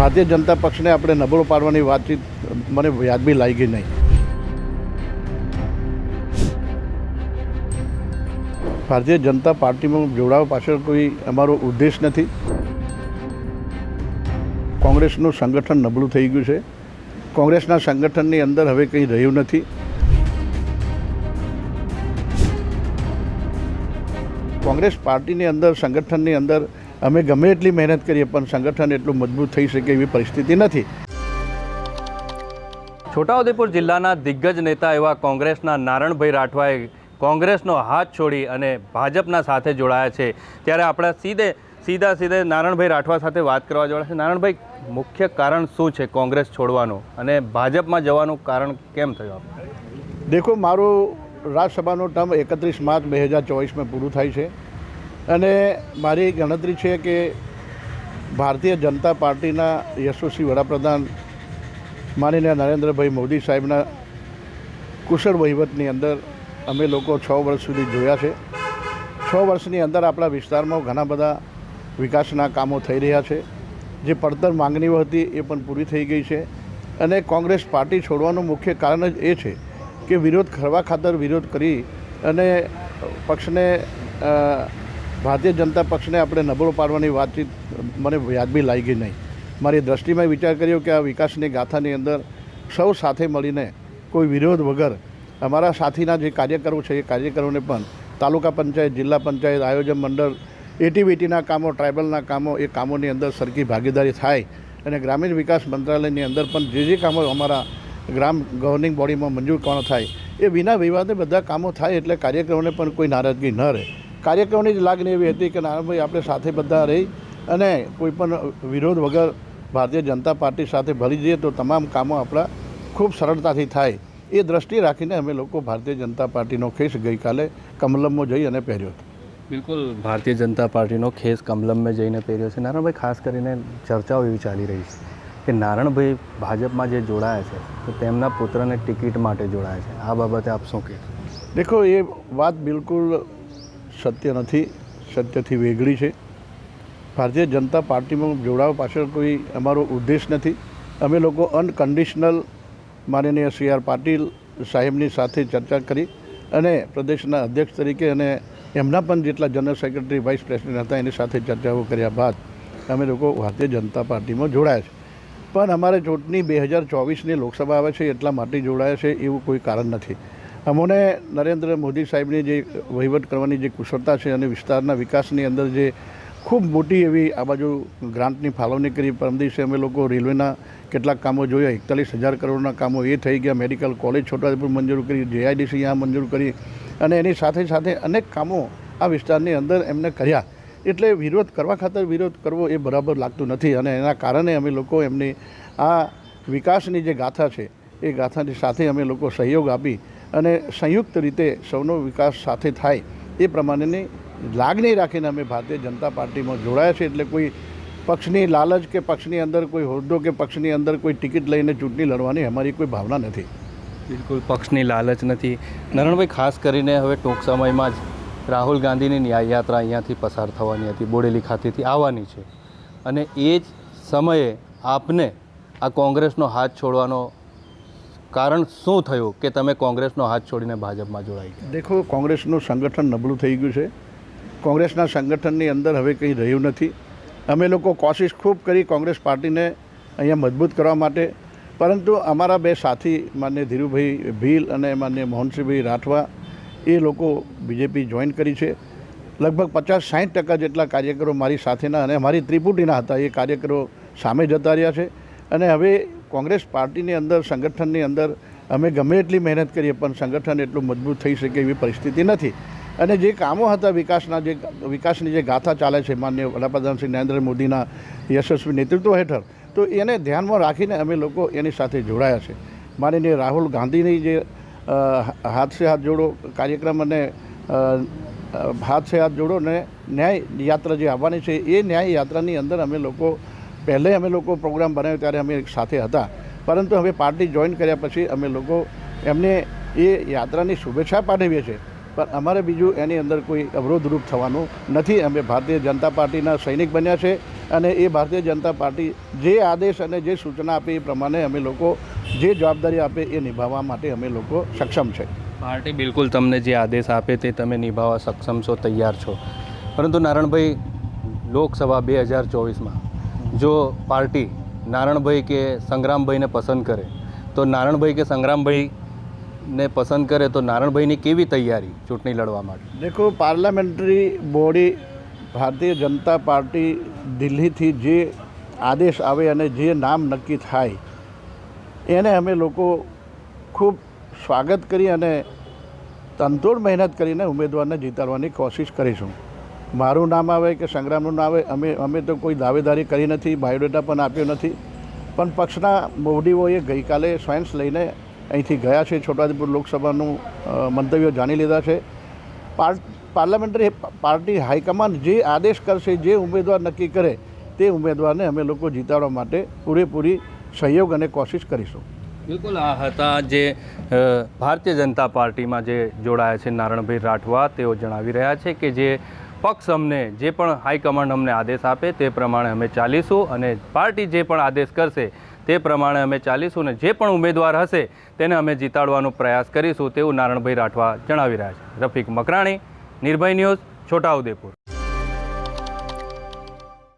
ભારતીય જનતા પક્ષને આપણે નબળો પાડવાની વાતચીત મને વ્યાજબી લાગી નહીં. ભારતીય જનતા પાર્ટીમાં જોડાવા પાછળ કોઈ અમારો ઉદ્દેશ નથી. કોંગ્રેસનું સંગઠન નબળું થઈ ગયું છે. કોંગ્રેસના સંગઠનની અંદર હવે કંઈ રહ્યું નથી. કોંગ્રેસ પાર્ટીની અંદર, સંગઠનની અંદર અમે ગમે એટલી મહેનત કરીએ પણ સંગઠન એટલું મજબૂત થઈ શકે એવી પરિસ્થિતિ નથી. છોટાઉદેપુર જિલ્લાના દિગ્ગજ નેતા એવા કોંગ્રેસના નારણભાઈ રાઠવાએ કોંગ્રેસનો હાથ છોડી અને ભાજપના સાથે જોડાયા છે. ત્યારે આપણે સીધે સીધા સીધે નારણભાઈ રાઠવા સાથે વાત કરવા જોડાયા છે. નારણભાઈ મુખ્ય કારણ શું છે કોંગ્રેસ છોડવાનું? અને ભાજપમાં જવાનું કારણ કેમ થયું દેખો મારું રાજ્યસભાનું ટર્મ એકત્રીસ માર્ચ બે હજાર ચોવીસમાં પૂરું થાય છે. અને મારી ગણતરી છે કે ભારતીય જનતા પાર્ટીના યશસ્વી વડાપ્રધાન માનીને નરેન્દ્રભાઈ મોદી સાહેબના કુશળ વહીવટની અંદર અમે લોકો છ વર્ષ સુધી જોયા છે. છ વર્ષની અંદર આપણા વિસ્તારમાં ઘણા બધા વિકાસના કામો થઈ રહ્યા છે. જે પડતર માંગણીઓ હતી એ પણ પૂરી થઈ ગઈ છે. અને કોંગ્રેસ પાર્ટી છોડવાનું મુખ્ય કારણ જ એ છે કે વિરોધ કરવા ખાતર વિરોધ કરી અને પક્ષને ભારતીય જનતા પક્ષને આપણે નબળો પાડવાની વાતચીત મને વ્યાજબી લાગી નહીં. મારી દ્રષ્ટિમાં વિચાર કર્યો કે આ વિકાસની ગાથાની અંદર સૌ સાથે મળીને કોઈ વિરોધ વગર અમારા સાથીના જે કાર્યકરો છે, એ કાર્યકરોને પણ તાલુકા પંચાયત, જિલ્લા પંચાયત, આયોજન મંડળ, એટીવીટીના કામો, ટ્રાઇબલના કામો, એ કામોની અંદર સરખી ભાગીદારી થાય અને ગ્રામીણ વિકાસ મંત્રાલયની અંદર પણ જે જે કામો અમારા ગ્રામ ગવર્નિંગ બોડીમાં મંજૂર કોણ થાય, એ વિના વિવાદે બધા કામો થાય એટલે કાર્યક્રમોને પણ કોઈ નારાજગી ન રહે. કાર્યકરોની જ લાગણી એવી હતી કે નારાયણભાઈ આપણે સાથે બધા રહી અને કોઈ પણ વિરોધ વગર ભારતીય જનતા પાર્ટી સાથે ભળી જઈએ તો તમામ કામો આપણા ખૂબ સરળતાથી થાય. એ દ્રષ્ટિ રાખીને અમે લોકો ભારતીય જનતા પાર્ટીનો ખેસ ગઈકાલે કમલમમાં જઈ અને પહેર્યો હતો. બિલકુલ ભારતીય જનતા પાર્ટીનો ખેસ કમલમમાં જઈને પહેર્યો છે. નારણભાઈ ખાસ કરીને ચર્ચાઓ એવી ચાલી રહી છે કે નારણભાઈ ભાજપમાં જે જોડાયા છે તો તેમના પુત્રને ટિકિટ માટે જોડાયા છે. આ બાબતે આપ શું કહેશો? દેખો એ વાત બિલકુલ સત્ય નથી, સત્યથી વેગળી છે. ભારતીય જનતા પાર્ટીમાં જોડાવા પાછળ કોઈ અમારો ઉદ્દેશ નથી. અમે લોકો અનકન્ડિશનલ માનનીય સી આર પાટીલ સાહેબની સાથે ચર્ચા કરી અને પ્રદેશના અધ્યક્ષ તરીકે અને એમના પણ જેટલા જનરલ સેક્રેટરી, વાઇસ પ્રેસિડેન્ટ હતા એની સાથે ચર્ચાઓ કર્યા બાદ અમે લોકો ભારતીય જનતા પાર્ટીમાં જોડાયા છે. પણ અમારે ચૂંટણી બે હજાર ચોવીસની લોકસભા આવે છે એટલા માટે જોડાયા છે એવું કોઈ કારણ નથી. અમોને નરેન્દ્ર મોદી સાહેબની જે વહીવટ કરવાની જે કુશળતા છે અને વિસ્તારના વિકાસની અંદર જે ખૂબ મોટી એવી આ બાજુ ગ્રાન્ટની ફાળવણી કરી. પરમ દિવસે અમે લોકો રેલવેના કેટલાક કામો જોયા. એકતાલીસ હજાર કરોડના કામો એ થઈ ગયા. મેડિકલ કોલેજ છોટાઉદેપુર મંજૂર કરી, જેઆઈડીસી અહીંયા મંજૂર કરી અને એની સાથે સાથે અનેક કામો આ વિસ્તારની અંદર એમને કર્યા. એટલે વિરોધ કરવા ખાતર વિરોધ કરવો એ બરાબર લાગતું નથી અને એના કારણે અમે લોકો એમની આ વિકાસની જે ગાથા છે, એ ગાથાની સાથે અમે લોકો સહયોગ આપી અને સંયુક્ત રીતે સૌનો વિકાસ સાથે થાય એ પ્રમાણેની લાગણી રાખીને અમે ભારતીય જનતા પાર્ટીમાં જોડાયા છે એટલે કોઈ પક્ષની લાલચ કે પક્ષની અંદર કોઈ હોદ્દો કે પક્ષની અંદર કોઈ ટિકિટ લઈને ચૂંટણી લડવાની અમારી કોઈ ભાવના નથી. બિલકુલ, પક્ષની લાલચ નથી. નરણભાઈ, ખાસ કરીને હવે ટૂંક સમયમાં જ રાહુલ ગાંધીની ન્યાય યાત્રા અહીંયાથી પસાર થવાની હતી, બોડેલી ખાતેથી આવવાની છે. અને એ જ સમયે આપને આ કોંગ્રેસનો હાથ છોડવાનો કારણ શું થયું કે તમે કોંગ્રેસનો હાથ છોડીને ભાજપમાં જોડાઈ ગયા? દેખો, કોંગ્રેસનું સંગઠન નબળું થઈ ગયું છે. કોંગ્રેસના સંગઠનની અંદર હવે કંઈ રહ્યું નથી. અમે લોકો કોશિશ ખૂબ કરી કોંગ્રેસ પાર્ટીને અહીંયા મજબૂત કરવા માટે. પરંતુ અમારા બે સાથી, માન્ય ધીરુભાઈ ભીલ અને માન્ય મોહનસિંહભાઈ રાઠવા, એ લોકો બીજેપી જોઈન કરી છે. લગભગ પચાસ સાઠ ટકા જેટલા કાર્યકરો મારી સાથેના અને મારી ત્રિપુટીના હતા. એ કાર્યકરો સામે જતા રહ્યા છે. અને હવે કોંગ્રેસ પાર્ટીની અંદર, સંગઠનની અંદર અમે ગમે એટલી મહેનત કરીએ, પણ સંગઠન એટલું મજબૂત થઈ શકે એવી પરિસ્થિતિ નથી. અને જે કામો હતા વિકાસના, જે વિકાસની જે ગાથા ચાલે છે માન્ય વડાપ્રધાન શ્રી નરેન્દ્ર મોદીના યશસ્વી નેતૃત્વ હેઠળ, તો એને ધ્યાનમાં રાખીને અમે લોકો એની સાથે જોડાયા છે. માનીને રાહુલ ગાંધીની જે હાથસે હાથ જોડો કાર્યક્રમ અને હાથ સે હાથ જોડો ને ન્યાય યાત્રા જે આવવાની છે, એ ન્યાય યાત્રાની અંદર અમે લોકો પહેલે અમે લોકો પ્રોગ્રામ બનાવ્યો ત્યારે અમે સાથે હતા. પરંતુ હવે પાર્ટી જોઈન કર્યા પછી અમે લોકો એમને એ યાત્રાની શુભેચ્છા પાઠવીએ છીએ. પણ અમારે બીજું એની અંદર કોઈ અવરોધરૂપ થવાનું નથી. અમે ભારતીય જનતા પાર્ટીના સૈનિક બન્યા છે અને એ ભારતીય જનતા પાર્ટી જે આદેશ અને જે સૂચના આપે એ પ્રમાણે અમે લોકો જે જવાબદારી આપે એ નિભાવવા માટે અમે લોકો સક્ષમ છે. પાર્ટી બિલકુલ તમને જે આદેશ આપે તે તમે નિભાવવા સક્ષમ છો, તૈયાર છો. પરંતુ નારણભાઈ, લોકસભા બે હજાર ચોવીસમાં જો પાર્ટી નારણભાઈ કે સંગ્રામભાઈને પસંદ કરે, તો નારણભાઈ કે સંગ્રામભાઈને પસંદ કરે તો નારણભાઈની કેવી તૈયારી ચૂંટણી લડવા માટે? દેખો, parliamentary body Bharatiya Janata party દિલ્હીથી જે આદેશ આવે અને જે નામ નક્કી થાય, એને અમે લોકો ખૂબ સ્વાગત કરી અને તંતોડ મહેનત કરીને ઉમેદવારને જીતાડવાની કોશિશ કરીશું. મારું નામ આવે કે સંગ્રામનું નામ આવે, અમે અમે તો કોઈ દાવેદારી કરી નથી, બાયોડેટા પણ આપ્યો નથી. પણ પક્ષના મોવડીઓએ ગઈકાલે સાયન્સ લઈને અહીંથી ગયા છે, છોટાઉદેપુર લોકસભાનું મંતવ્યો જાણી લીધા છે. પાર પાર્લામેન્ટરી પાર્ટી હાઈકમાન્ડ જે આદેશ કરશે, જે ઉમેદવાર નક્કી કરે, તે ઉમેદવારને અમે લોકો જીતાડવા માટે પૂરેપૂરી સહયોગ અને કોશિશ કરીશું. બિલકુલ, આ હતા જે ભારતીય જનતા પાર્ટીમાં જે જોડાયા છે નારણભાઈ રાઠવા, તેઓ જણાવી રહ્યા છે કે જે પક્ષ અમને જે પણ હાઈકમાન્ડ અમને આદેશ આપે તે પ્રમાણે અમે ચાલીશું અને પાર્ટી જે પણ આદેશ કરશે તે પ્રમાણે અમે ચાલીશું અને જે પણ ઉમેદવાર હશે તેને અમે જીતાડવાનો પ્રયાસ કરીશું તેવું નારણભાઈ રાઠવા જણાવી રહ્યા છે. રફીક મકરાણી, નિર્ભય ન્યૂઝ, છોટાઉદેપુર.